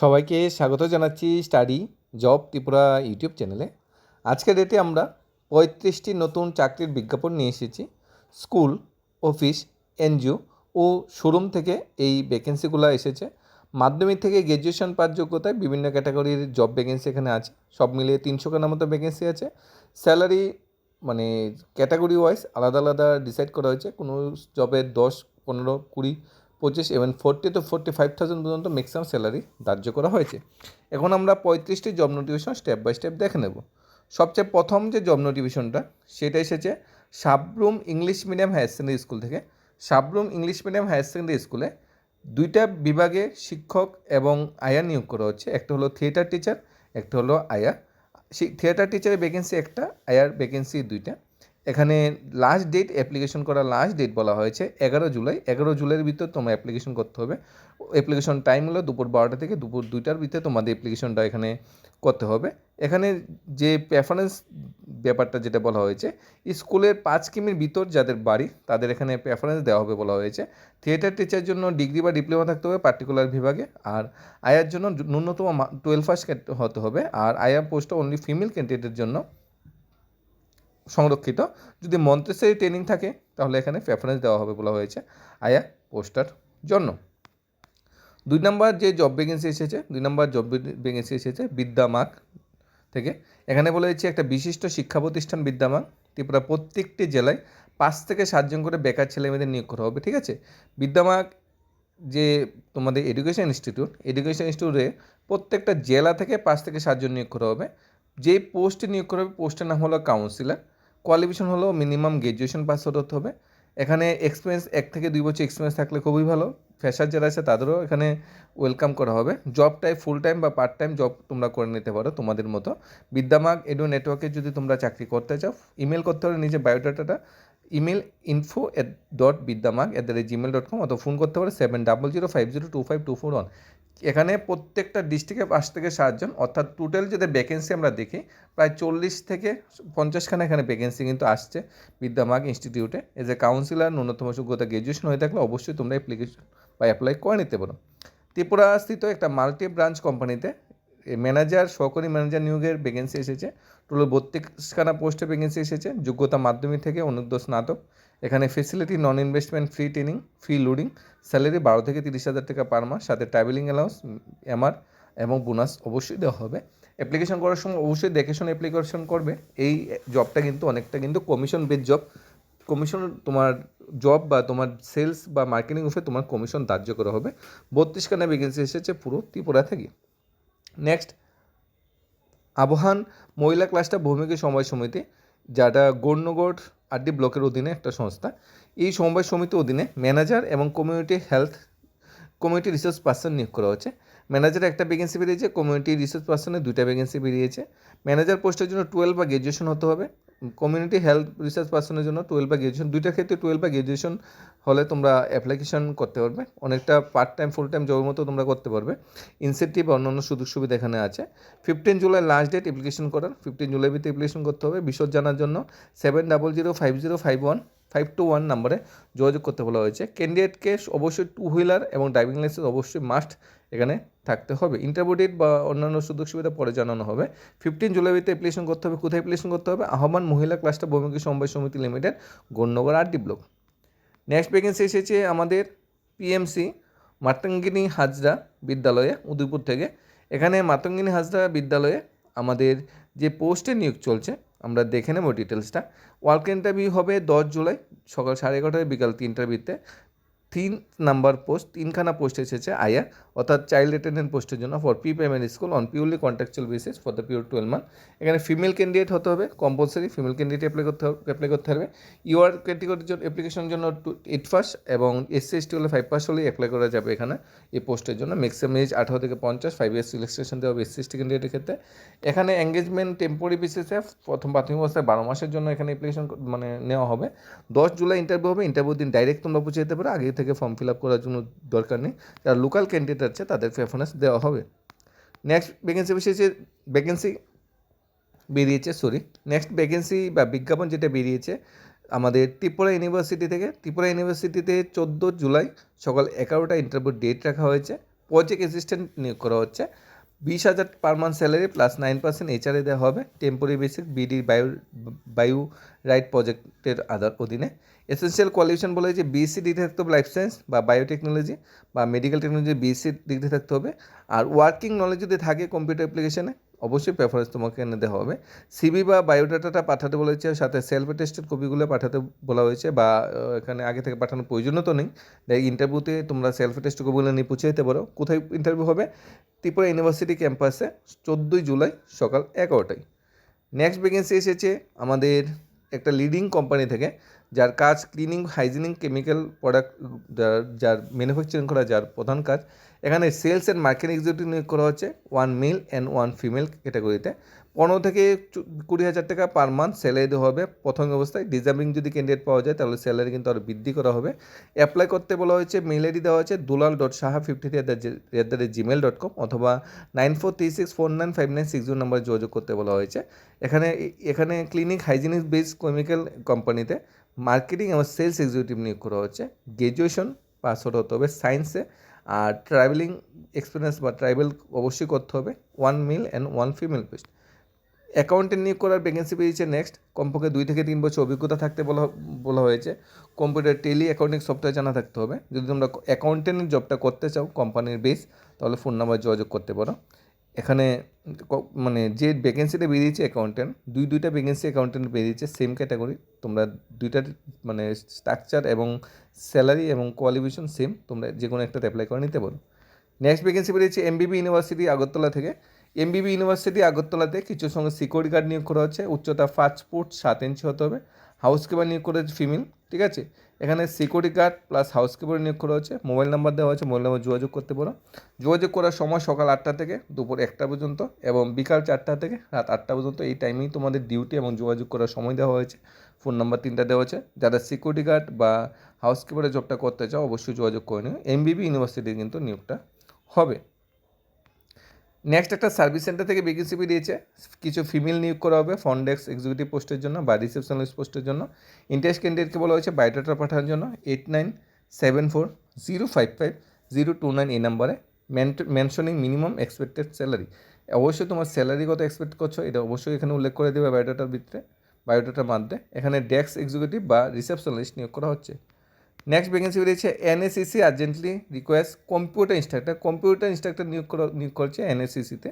সবাইকে স্বাগত জানাচ্ছি স্টাডি জব ত্রিপুরা ইউটিউব চ্যানেলে। আজকের ডেটে আমরা পঁয়ত্রিশটি নতুন চাকরির বিজ্ঞাপন নিয়ে এসেছি। স্কুল, অফিস, এনজিও ও শোরুম থেকে এই ভ্যাকেন্সিগুলো এসেছে। মাধ্যমিক থেকে গ্র্যাজুয়েশন পাস যোগ্যতায় বিভিন্ন ক্যাটাগরির জব ভ্যাকেন্সি এখানে আছে। সব মিলিয়ে তিনশো খানার মতো ভ্যাকেন্সি আছে। স্যালারি মানে ক্যাটাগরি ওয়াইজ আলাদা আলাদা ডিসাইড করা হয়েছে। কোনো জবের দশ, পনেরো, কুড়ি পঁচিশ এবং forty to forty five thousand পর্যন্ত ম্যাক্সিমাম স্যালারি ধার্য করা হয়েছে। এখন আমরা পঁয়ত্রিশটি job notification step by step দেখে নেব। সবচেয়ে প্রথম যে জব নোটিফিকেশনটা সেটা এসেছে Sabroom English medium higher secondary school থেকে। Sabroom English medium higher secondary স্কুলে দুইটা বিভাগে শিক্ষক এবং আয়া নিয়োগ করা হচ্ছে। একটা হলো থিয়েটার টিচার একটা হলো আয়া। সেই থিয়েটার টিচারের ভ্যাকেন্সি একটা, আয়ার ভ্যাকেন্সি দুইটা। এখানে লাস্ট ডেট অ্যাপ্লিকেশন করার লাস্ট ডেট বলা হয়েছে, এগারো জুলাই। এগারো জুলাইয়ের ভিতর তোমার অ্যাপ্লিকেশন করতে হবে। অ্যাপ্লিকেশন টাইম হলো দুপুর বারোটা থেকে দুপুর দুইটার ভিতরে তোমাদের অ্যাপ্লিকেশনটা এখানে করতে হবে। এখানে যে প্রেফারেন্স ব্যাপারটা যেটা বলা হয়েছে, স্কুলের পাঁচ কিমির ভিতর যাদের বাড়ি, তাদের এখানে প্রেফারেন্স দেওয়া হবে বলা হয়েছে। থিয়েটার টিচার জন্য ডিগ্রি বা ডিপ্লোমা থাকতে হবে পার্টিকুলার বিভাগে। আর আয়ার জন্য ন্যূনতম টুয়েলভ পাস হতে হবে। আর আয়া পোস্টটা অনলি ফিমেল ক্যান্ডিডেটের জন্য। সংরক্ষিত। যদি মন্তেশ্বরী ট্রেনিং থাকে, তাহলে এখানে প্রেফারেন্স দেওয়া হবে বলা হয়েছে। আয়া পোস্টার জন্য দুই নম্বর যে জব ভ্যাকেন্সি এসেছে, দুই নম্বর জব ভ্যাকেন্সি এসেছে বিদ্যামাক থেকে। এখানে বলা হয়েছে, একটা বিশিষ্ট শিক্ষা প্রতিষ্ঠান বিদ্যামাক ত্রিপুরা প্রত্যেকটি জেলায় পাঁচ থেকে সাতজন করে বেকার ছেলেমেয়েদের নিয়োগ করা হবে, ঠিক আছে? বিদ্যামাক যে তোমাদের এডুকেশন ইনস্টিটিউট এডুকেশন ইনস্টিটিউটে প্রত্যেকটা জেলা থেকে পাঁচ থেকে সাতজন নিয়োগ করা হবে। যে পোস্টে নিয়োগ করা হবে পোস্টের নাম হলো কাউন্সিলার কোয়ালিফিকেশন হলো মিনিমাম গ্র্যাজুয়েশন পাস হতে হবে। এখানে এক্সপিরিয়েন্স এক থেকে দুই বছর এক্সপিরিয়েন্স থাকলে খুবই ভালো। ফ্রেশার যারা আছে তাদেরও এখানে ওয়েলকাম করা হবে। জব টাইপ ফুল টাইম বা পার্ট টাইম জব তোমরা করে নিতে পারো তোমাদের মতো। বিদ্যামাগ এডো নেটওয়ার্কে যদি তোমরা চাকরি করতে চাও ইমেল করতে পারো নিজের বায়োডাটাটা email info at dot বিদ্যামাগ at the rate gmail dot com অথবা ফোন করতে পারে seven double zero five zero two five two four one এখানে প্রত্যেকটা ডিস্ট্রিক্টে পাঁচ থেকে সাতজন, অর্থাৎ টোটাল যদি ভ্যাকেন্সি আমরা দেখি, প্রায় চল্লিশ থেকে পঞ্চাশখানা এখানে ভ্যাকেন্সি কিন্তু আসছে বিদ্যামাগ ইনস্টিটিউটে এজ এ কাউন্সিলার ন্যূনতম যোগ্যতা গ্র্যাজুয়েশন হয়ে থাকলে অবশ্যই তোমরা অ্যাপ্লিকেশন বা অ্যাপ্লাই করে নিতে পারো। ত্রিপুরা স্থিত একটা মাল্টি ব্রাঞ্চ কোম্পানিতে ম্যানেজার সহকারী ম্যানেজার নিয়োগের ভ্যাকেন্সি এসেছে। টোটাল বত্রিশখানা পোস্টে ভ্যাকেন্সি এসেছে। যোগ্যতা মাধ্যমিক থেকে অনুদ্ধ স্নাতক। এখানে facility non investment free training free loading salary বারো থেকে তিরিশ হাজার টাকা পার মাস, সাথে ট্রাভেলিং অ্যালাউন্স এমআর এবং বোনাস অবশ্যই দেওয়া হবে। অ্যাপ্লিকেশন করার সময় অবশ্যই দেখে শুনে অ্যাপ্লিকেশন করবে। এই জবটা কিন্তু অনেকটা কিন্তু কমিশন বেস জব কমিশন তোমার জব বা তোমার সেলস বা মার্কেটিং উপরে তোমার কমিশন ধার্য করা হবে। বত্রিশখানা ভ্যাকেন্সি এসেছে পুরো ত্রিপুরা থেকে। নেক্সট আবহান, মহিলা ক্লাসটা ভৌমিক সময় সমিতি যেটা গণ্যগড় আরডি ব্লকের অধীনে একটা সংস্থা। এই সমবায় সমিতির অধীনে ম্যানেজার এবং community health, community resource person নিয়োগ করা হচ্ছে। ম্যানেজার একটা ভ্যাকেন্সি বেরিয়েছে, কমিউনিটি রিসোর্স পার্সনের দুইটা ভ্যাকেন্সি বেরিয়েছে। ম্যানেজার পোস্টের জন্য টুয়েলভ বা গ্র্যাজুয়েশন হতে হবে। কমিউনিটি হেলথ রিসার্চ পার্সনের জন্য টুয়েলভ বা গ্রাজুয়েশন দুইটা ক্ষেত্রে টুয়েলভ বা গ্রাজুয়েশন হলে তোমরা অ্যাপ্লিকেশন করতে পারবে। অনেকটা পার্ট টাইম ফুল টাইম জবের মতো তোমরা করতে পারবে। ইনসেন্টিভ অন্যান্য সুযোগ সুবিধা এখানে আছে। Fifteen July last date application করার। ফিফটিন জুলাই ভিতরে অ্যাপ্লিকেশন করতে হবে। বিশদ জানার জন্য seven double zero five zero five one five two one নাম্বারে যোগাযোগ করতে বলা হয়েছে। ক্যান্ডিডেটকে অবশ্যই টু হুইলার এবং ড্রাইভিং লাইসেন্স অবশ্যই মাস্ট এখানে থাকতে হবে। ইন্টারভিউ ডেট বা অন্যান্য সুযোগ সুবিধা পরে জানানো হবে। ফিফটিন জুলাইতে অ্যাপ্লিকেশন করতে হবে। কোথায় অ্যাপ্লিকেশন করতে হবে? আহ্বান মহিলা ক্লাস্টার ভৌমিক সমবায় সমিতি limited গণ্যগর R D block next vacancy এসেছে আমাদের পিএমসি মাতঙ্গিনী হাজরা বিদ্যালয়ে, উদয়পুর থেকে। এখানে মাতঙ্গিনী হাজরা বিদ্যালয়ে আমাদের যে পোস্টে নিয়োগ চলছে আমরা দেখে নেব ডিটেলসটা ওয়ার্ক ইন্টারভিউ হবে দশ জুলাই সকাল সাড়ে এগারোটায়, বিকাল তিনটার ভিত্তে তিন নাম্বার পোস্ট, তিনখানা পোস্ট এসেছে আয়া, অর্থাৎ চাইল্ড অ্যাটেন্ডেন্ট পোস্টের জন্য for P payment school on purely contractual basis for the pure twelve month এখানে ফিমেল ক্যান্ডিডেট হতে হবে কম্পালসারি ফিমেল ক্যান্ডিডেট অ্যাপ্লাই করতে হবে অ্যাপ্লাই করতে হবে। ইউআর ক্যাটেগরির জন্য অ্যাপ্লিকেশনের জন্য টু এইট ফার্স্ট এবং এসসি এসটি হলে ফাইভ পাস হলেই অ্যাপ্লাই করা যাবে এখানে, এই পোস্টের জন্য। ম্যাক্সিমাম এজ আঠারো থেকে পঞ্চাশ ফাইভ ইয়ার্স সিলেকশন দেওয়া হবে এসসি এসটি ক্যান্ডিডেটের ক্ষেত্রে। এখানে এঙ্গেজমেন্ট টেম্পোরারি বেসিসে প্রথম প্রাথমিক অবস্থায় বারো মাসের জন্য এখানে অ্যাপ্লিকেশন মানে নেওয়া হবে। দশ জুলাই ইন্টারভিউ হবে ইন্টারভিউ দিন ডাইরেক্ট তোমরা পৌঁছে যেতে পারো, আগে থেকে ফর্ম ফিল আপ করার জন্য দরকার নেই। যারা লোকাল ক্যান্ডিডেট আছে, তাদের প্রেফারেন্স দেওয়া হবে। নেক্সট ভ্যাকেন্সি এসেছে ভ্যাকেন্সি বেরিয়েছে সরি নেক্সট ভ্যাকেন্সি বা বিজ্ঞাপন যেটা বেরিয়েছে, আমাদের ত্রিপুরা ইউনিভার্সিটি থেকে। ত্রিপুরা ইউনিভার্সিটিতে চোদ্দ জুলাই সকাল এগারোটা ইন্টারভিউ ডেট রাখা হয়েছে। প্রজেক্ট অ্যাসিস্ট্যান্ট নিয়োগ করা হচ্ছে। বিশ হাজার per month salary plus nine percent HRA দেওয়া হবে। টেম্পোরি বেসিক বিডি বায়ু বায়ু রাইট প্রজেক্টের আধার অধীনে। এসেন্সিয়াল কোয়ালিফিকেশন বলে যে বিএসসি ডিগ্রি থাকতে হবে লাইফ সায়েন্স বা বায়োটেকনোলজি বা মেডিকেল টেকনোলজি বিএসসি ডিগ্রি থাকতে হবে। আর ওয়ার্কিং নলেজ যদি থাকে কম্পিউটার অ্যাপ্লিকেশনে অবশ্যই প্রেফারেন্স তোমাকে এনে দেওয়া হবে। সিবি বা বায়োডাটাটা পাঠাতে বলেছে, সাথে সেলফ টেস্টেড কপিগুলো পাঠাতে বলা হয়েছে বা এখানে আগে থেকে পাঠানোর প্রয়োজনও তো নেই। ইন্টারভিউতে তোমরা সেলফ টেস্ট কপিগুলো নিয়ে পুছে যেতে পারো। কোথায় ইন্টারভিউ হবে? ত্রিপুরা ইউনিভার্সিটি ক্যাম্পাসে চোদ্দোই জুলাই সকাল এগারোটায়। নেক্সট ভ্যাকেন্সি এসেছে আমাদের একটা লিডিং কোম্পানি থেকে, যার কাজ ক্লিনিং হাইজিনিং কেমিক্যাল প্রোডাক্ট যার ম্যানুফ্যাকচারিং করা, যার প্রধান কাজ। এখানে সেলস অ্যান্ড মার্কেটিং এক্সিকিউটিভ নিয়োগ করা হচ্ছে one male and one female ক্যাটাগরিতে পনেরো থেকে কুড়ি হাজার টাকা পার মান্থ স্যালারি দেওয়া হবে। প্রথম অবস্থায় ডিজার্ভিং যদি ক্যান্ডিডেট পাওয়া যায়, তাহলে স্যালারি কিন্তু আরও বৃদ্ধি করা হবে। অ্যাপ্লাই করতে বলা হয়েছে মেল আইডি দেওয়া হয়েছে, Dulal dot Saha fifty three at the gmail dot com অথবা nine four three six four nine five nine six zero নাম্বারে যোগাযোগ করতে বলা হয়েছে। এখানে এখানে ক্লিনিক হাইজিনিক বেস কেমিক্যাল কোম্পানিতে মার্কেটিং এবং সেলস এক্সিকিউটিভ নিয়োগ করা হচ্ছে। গ্র্যাজুয়েশন পাস হতে হবে সায়েন্সে আর ট্রাভেলিং এক্সপিরিয়েন্স বা ট্রাভেল অবশ্যই করতে হবে। One male and one female post accountant নিয়োগ করার ভ্যাকেন্সি পেয়েছে নেক্সট কমপক্ষে দুই থেকে তিন বছর অভিজ্ঞতা থাকতে বলা বলা হয়েছে। কম্পিউটার টেলি অ্যাকাউন্টিং সফটওয়্যার জানা থাকতে হবে। যদি তোমরা অ্যাকাউন্টেন্টের জবটা করতে চাও কোম্পানির বেস তাহলে ফোন নাম্বার যোগাযোগ করতে পারো। এখানে মানে যে ভ্যাকেন্সিটা বেরিয়েছে অ্যাকাউন্টেন্ট দুই দুইটা ভ্যাকেন্সি অ্যাকাউন্টেন্ট বেরিয়েছে সেম ক্যাটাগরি তোমরা দুইটার মানে স্ট্রাকচার এবং স্যালারি এবং কোয়ালিফিকেশন সেম, তোমরা যে কোনো একটাতে অ্যাপ্লাই করে নিতে পারো। নেক্সট ভ্যাকেন্সি বেরিয়েছে এমবিবি ইউনিভার্সিটি আগরতলা থেকে। এমবিবি ইউনিভার্সিটি আগরতলাতে কিছু সঙ্গে সিকিউরিটি গার্ড নিয়োগ করা হচ্ছে। উচ্চতা পাঁচ ফুট সাত ইঞ্চি হতে হবে। হাউস কিপার নিয়োগ করা হচ্ছে ফিমেল ঠিক আছে? এখানে security guard plus house keeper নিয়োগ করা হচ্ছে। মোবাইল নাম্বার দেওয়া হচ্ছে মোবাইল নাম্বার যোগাযোগ করতে পারো। যোগাযোগ করার সময় সকাল আটটা থেকে দুপুর একটা পর্যন্ত এবং বিকাল চারটা থেকে রাত আটটা পর্যন্ত এই টাইমেই তোমাদের ডিউটি এবং যোগাযোগ করার সময় দেওয়া হয়েছে। ফোন নাম্বার তিনটা দেওয়া আছে। যারা সিকিউরিটি গার্ড বা হাউস কিপারের জবটা করতে চাও, অবশ্যই যোগাযোগ করে নিও। এমবিবি ইউনিভার্সিটির কিন্তু নিয়োগটা হবে। নেক্সট একটা সার্ভিস সেন্টার থেকে ভ্যাকেন্সি দিয়েছে। কিছু ফিমেল নিয়োগ করা হবে ডেস্ক এক্সিকিউটিভ পোস্টের জন্য বা রিসেপশনিস্ট পোস্টের জন্য। ইন্টারেস্ট ক্যান্ডিডেটকে বলা হয়েছে বায়োডাটা পাঠানোর জন্য। Eight nine seven four zero five five zero two nine এই নাম্বারে মেনশনিং মিনিমাম এক্সপেক্টেড স্যালারি অবশ্যই তোমার স্যালারি কত এক্সপেক্ট করছ, এটা অবশ্যই এখানে উল্লেখ করে দেবে বায়োডাটার ভিতরে বায়োডাটার মাধ্যমে এখানে ডেস্ক এক্সিকিউটিভ বা রিসেপশনিস্ট নিয়োগ করা হচ্ছে। নেক্সট ভ্যাকেন্সি বেরিয়েছে NACC urgently request computer instructor computer instructor নিয়োগ করা, নিয়োগ করছে এনএসিসিতে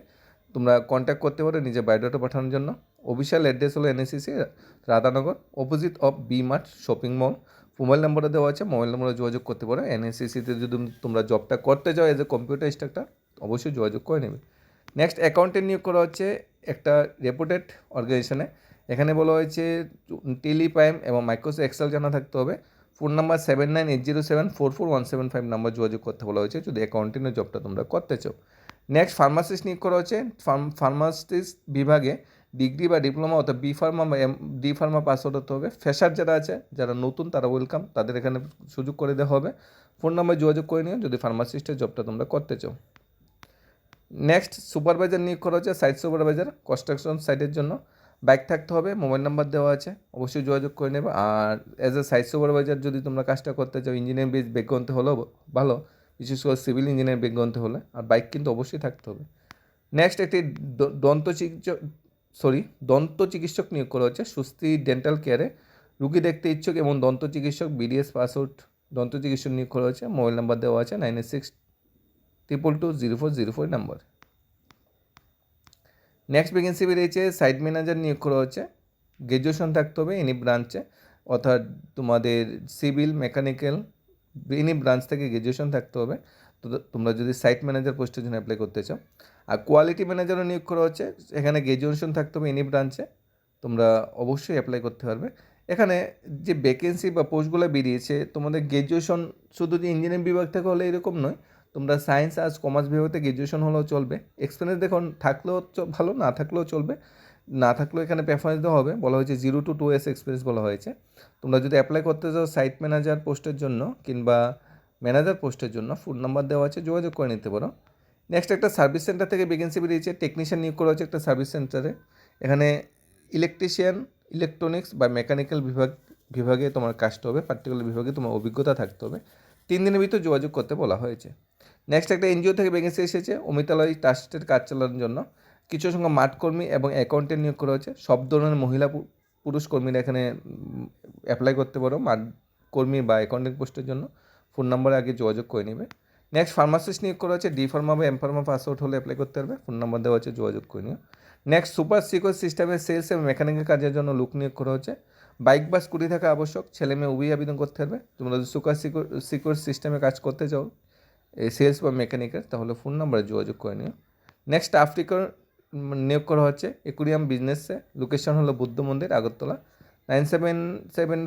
তোমরা কন্ট্যাক্ট করতে পারো নিজের বায়োডাটা পাঠানোর জন্য। অফিসিয়াল অ্যাড্রেস হলো NACC Radhanagar opposite of B mart shopping mall mobile নম্বরে দেওয়া আছে মোবাইল নম্বরে যোগাযোগ করতে পারো। এনএসিসিতে যদি তোমরা জবটা করতে চাও এজ এ কম্পিউটার ইনস্ট্রাক্টর অবশ্যই যোগাযোগ করে নেবে। নেক্সট অ্যাকাউন্টেন্ট নিয়োগ করা হচ্ছে একটা রেপুটেড অর্গানাইজেশনে এখানে বলা হয়েছে টেলিপাইম এবং মাইক্রোস এক্সেল জানা থাকতে হবে। Phone number seven nine eight zero seven four four one seven five number যোগাযোগ করতে বলা হয়েছে। যদি অ্যাকাউন্টিংয়ের জবটা তোমরা করতে চাও। নেক্সট ফার্মাসিস্ট নিয়োগ করা হচ্ছে ফার্মাসিস্ট বিভাগে ডিগ্রি বা ডিপ্লোমা অর্থাৎ বি ফার্মা বা M D pharma pass out হতে হবে। ফ্রেশার যারা আছে, যারা নতুন, তারা ওয়েলকাম তাদের এখানে সুযোগ করে দেওয়া হবে। ফোন নাম্বার যোগাযোগ করে নিও। যদি ফার্মাসিস্টের জবটা তোমরা করতে চাও। নেক্সট সুপারভাইজার নিয়োগ করা হচ্ছে সাইট সুপারভাইজার কনস্ট্রাকশন সাইটের জন্য। বাইক থাকতে হবে মোবাইল নাম্বার দেওয়া আছে, অবশ্যই যোগাযোগ করে নেবে। আর অ্যাজ এ সাইট সুপারভাইজার যদি তোমরা কাজটা করতে চাও ইঞ্জিনিয়ার বেস বেগ্রন্থে হলেও ভালো, বিশেষ করে সিভিল ইঞ্জিনিয়ার বেগ্রন্থে হলে। আর বাইক কিন্তু অবশ্যই থাকতে হবে। নেক্সট একটি দন্ত চিকিৎসক সরি দন্ত চিকিৎসক নিয়োগ করা হচ্ছে, সুস্থি ডেন্টাল কেয়ারে রুগী দেখতে ইচ্ছুক এবং দন্ত চিকিৎসক বিডিএস পাস আউট দন্ত চিকিৎসক নিয়োগ করা হচ্ছে মোবাইল নাম্বার দেওয়া আছে nine six triple two zero four zero four number next vacancy বেরিয়েছে সাইট ম্যানেজার নিয়োগ করা হচ্ছে গ্র্যাজুয়েশন থাকতে হবে এনি ব্রাঞ্চে অর্থাৎ তোমাদের সিভিল মেকানিক্যাল এনি ব্রাঞ্চ থেকে গ্র্যাজুয়েশন থাকতে হবে। তো তোমরা যদি সাইট ম্যানেজার পোস্টের জন্য অ্যাপ্লাই করতে চাও। আর কোয়ালিটি ম্যানেজারও নিয়োগ করা হচ্ছে, এখানে গ্র্যাজুয়েশন থাকতে হবে এনি ব্রাঞ্চে তোমরা অবশ্যই অ্যাপ্লাই করতে পারবে। এখানে যে ভ্যাকেন্সি বা পোস্টগুলো বেরিয়েছে, তোমাদের গ্র্যাজুয়েশন শুধু যে ইঞ্জিনিয়ারিং বিভাগ থেকে হলে এরকম নয় তোমরা সায়েন্স আর্টস, কমার্স বিভাগতে গ্র্যাজুয়েশন হলেও চলবে। এক্সপিরিয়েন্স দেখুন, থাকলেও ভালো, না থাকলেও চলবে। না থাকলেও এখানে প্রেফারেন্স দেওয়া হবে। বলা হয়েছে জিরো টু টু এস এক্সপিরিয়েন্স বলা হয়েছে। তোমরা যদি অ্যাপ্লাই করতে চাও সাইট ম্যানেজার পোস্টের জন্য কিংবা ম্যানেজার পোস্টের জন্য ফোন নাম্বার দেওয়া আছে, যোগাযোগ করে নিতে পারো। নেক্সট একটা সার্ভিস সেন্টার থেকে ভ্যাকেন্সি বেরিয়েছে। টেকনিশিয়ান নিয়োগ করা হচ্ছে একটা সার্ভিস সেন্টারে এখানে ইলেকট্রিশিয়ান ইলেকট্রনিক্স বা মেকানিক্যাল বিভাগ, বিভাগে তোমার কাজটা হবে। পার্টিকুলার বিভাগে তোমার অভিজ্ঞতা থাকতে হবে। তিন দিনের ভিতর যোগাযোগ করতে বলা হয়েছে। নেক্সট একটা এনজিও থেকে ভ্যাকেন্সি এসেছে, অমিতালয় ট্রাস্টের কাজ চালানোর জন্য। কিছু সংখ্যক মাঠকর্মী এবং অ্যাকাউন্টেন্ট নিয়োগ করা হয়েছে। সব ধরনের মহিলা পুরুষ কর্মীরা এখানে অ্যাপ্লাই করতে পারো মাঠ কর্মী বা অ্যাকাউন্টেন্ট পোস্টের জন্য। ফোন নম্বরে আগে যোগাযোগ করে নেবে। নেক্সট ফার্মাসিস্ট নিয়োগ করা হচ্ছে ডি ফার্মা বা এম ফার্মা পাস আউট হলে অ্যাপ্লাই করতে পারবে। ফোন নম্বর দেওয়া হচ্ছে যোগাযোগ করে নিও। নেক্সট সুপার সিকিউর সিস্টেমের সেলস এবং মেকানিক্যাল কাজের জন্য লুক নিয়োগ করা হচ্ছে বাইক বা স্কুটি থাকা আবশ্যক, ছেলে মেয়ে উভয়ই আবেদন করতে পারবে। তোমরা যদি সুপার সিকিউর সিকিউর সিস্টেমে কাজ করতে চাও সেলস বা মেকানিকের তাহলে ফোন নাম্বারে যোগাযোগ করে নিও। নেক্সট আফ্রিকার নিয়োগ করা হচ্ছে একুরিয়াম বিজনেসে লোকেশন হলো Buddha Mandir, Agartala. Nine seven seven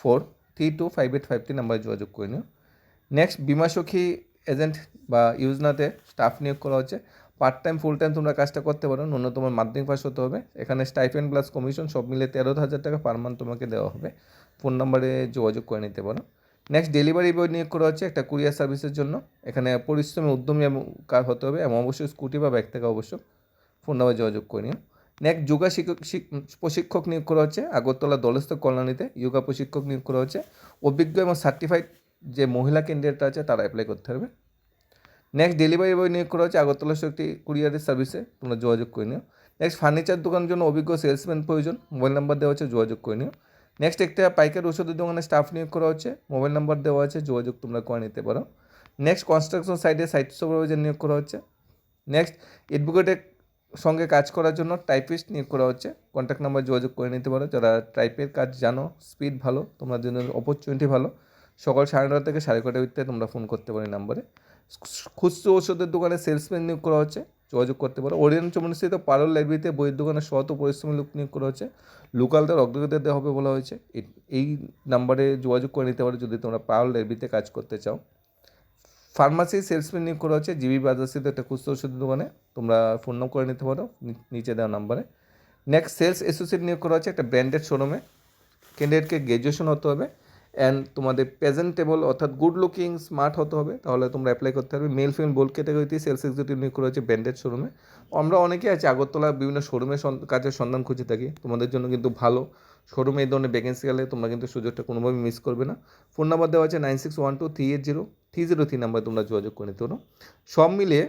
four three two five eight five three নাম্বারে যোগাযোগ করে নিও। নেক্সট বিমা সখী এজেন্ট বা ইউজনাতে স্টাফ নিয়োগ করা হচ্ছে। পার্ট টাইম ফুল টাইম তোমরা কাজটা করতে পারো, ন্যূনতম মাধ্যমিক পাস হতে হবে। এখানে স্টাইপেন্ড প্লাস কমিশন সব মিলে তেরো হাজার টাকা পার মান্থ তোমাকে দেওয়া হবে। ফোন নাম্বারে যোগাযোগ করে নিতে পারো। নেক্সট ডেলিভারি বয় নিয়োগ করা হচ্ছে একটা কুরিয়ার সার্ভিসের জন্য। এখানে পরিশ্রমী, উদ্যমী কার হতে হবে এবং অবশ্যই স্কুটি বা ব্যাগ থেকে অবশ্য ফোন নাম্বার যোগাযোগ করে নিও নেক্সট যোগা শিক্ষক প্রশিক্ষক নিয়োগ করা হচ্ছে। আগরতলা দলস্থ কল্যাণীতে যোগা প্রশিক্ষক নিয়োগ করা হচ্ছে। অভিজ্ঞ এবং সার্টিফাইড যে মহিলা ক্যান্ডিডেট আছে তারা অ্যাপ্লাই করতে হবে। নেক্সট ডেলিভারি বয় নিয়োগ করা হচ্ছে আগরতলা একটি কুরিয়ারের সার্ভিসে তোমরা যোগাযোগ করে নিও। নেক্সট ফার্নিচার দোকানের জন্য অভিজ্ঞ সেলসম্যান প্রয়োজন। মোবাইল নাম্বার দেওয়া হচ্ছে যোগাযোগ করে নিও। নেক্সট একটা পাইকারি ওষুধের দোকানে স্টাফ নিয়োগ করা হচ্ছে। মোবাইল নাম্বার দেওয়া আছে, যোগাযোগ তোমরা করে নিতে পারো। নেক্সট কনস্ট্রাকশন সাইটে সাইট সুপারভাইজার নিয়োগ করা হচ্ছে। নেক্সট এডভোকেটের সঙ্গে কাজ করার জন্য টাইপিস্ট নিয়োগ করা হচ্ছে। কন্ট্যাক্ট নাম্বার যোগাযোগ করে নিতে পারো। যারা টাইপের কাজ জানো স্পিড ভালো, তোমার জন্য অপরচুনিটি ভালো, সকাল সাড়ে নটা থেকে সাড়ে কটা ভিতরে তোমরা ফোন করতে পারো নাম্বারে খুচরো ওষুধের দোকানে সেলসম্যান নিয়োগ করা হচ্ছে। যোগাযোগ করতে পারো। ওরিয়েন্ট চমনস্থিত পারল লাইব্রেরিতে বইয়ের দোকানে শত পরিশ্রমী লোক নিয়োগ করা হচ্ছে লোকালদের অগ্রগতি দেওয়া হবে বলা হয়েছে। এই নাম্বারে যোগাযোগ করে নিতে পারো যদি তোমরা পারল লাইব্রেরিতে কাজ করতে চাও। ফার্মাসি সেলসম্যান নিয়োগ করা হচ্ছে জিবি বাজারস্থিত একটা খুচরো ওষুধের দোকানে। তোমরা ফোন নাম করে নিতে পারো নিচে দেওয়া নাম্বারে নেক্সট সেলস অ্যাসোসিয়েট নিয়োগ করা হচ্ছে একটা ব্র্যান্ডেড শোরুমে ক্যান্ডিডেটকে গ্র্যাজুয়েশন হতে হবে। অ্যান্ড তোমাদের প্রেজেন্টেবল অর্থাৎ গুড লুকিং স্মার্ট হতে হবে। তাহলে তোমরা অ্যাপ্লাই করতে পারবে। মেল ফিমেল বোল্ড ক্যাটাগরিতে সেলস এক্সিকিউটিভ নিয়োগ করা হচ্ছে ব্র্যান্ডেড শোরুমে আমরা অনেকে আছে আগরতলা বিভিন্ন শোরুমে কাজের সন্ধান খুঁজে থাকি। তোমাদের জন্য কিন্তু ভালো। শোরুমে এই ধরনের ভ্যাকেন্সি গেলে তোমরা কিন্তু সুযোগটা কোনোভাবে মিস করবে না। ফোন নাম্বার দেওয়া আছে nine six one two three eight zero three zero three number তোমরা যোগাযোগ করে নিতে পারো। সব মিলিয়ে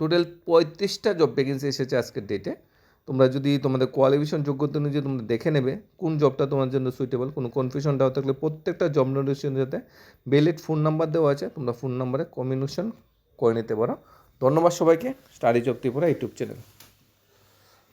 টোটাল পঁয়ত্রিশটা জব ভ্যাকেন্সি এসেছে আজকের ডেটে তোমরা যদি তোমাদের কোয়ালিফিকেশন যোগ্যতা অনুযায়ী তোমরা দেখে নেবে কোন জবটা তোমার জন্য সুইটেবল কোনো কনফিউশন দেওয়া থাকলে প্রত্যেকটা জব নোটিফিকেশন যাতে বেলেট ফোন নাম্বার দেওয়া আছে, তোমরা ফোন নাম্বারে কমিউনিকেশন করে নিতে পারো। ধন্যবাদ সবাইকে। Study job Tripura YouTube channel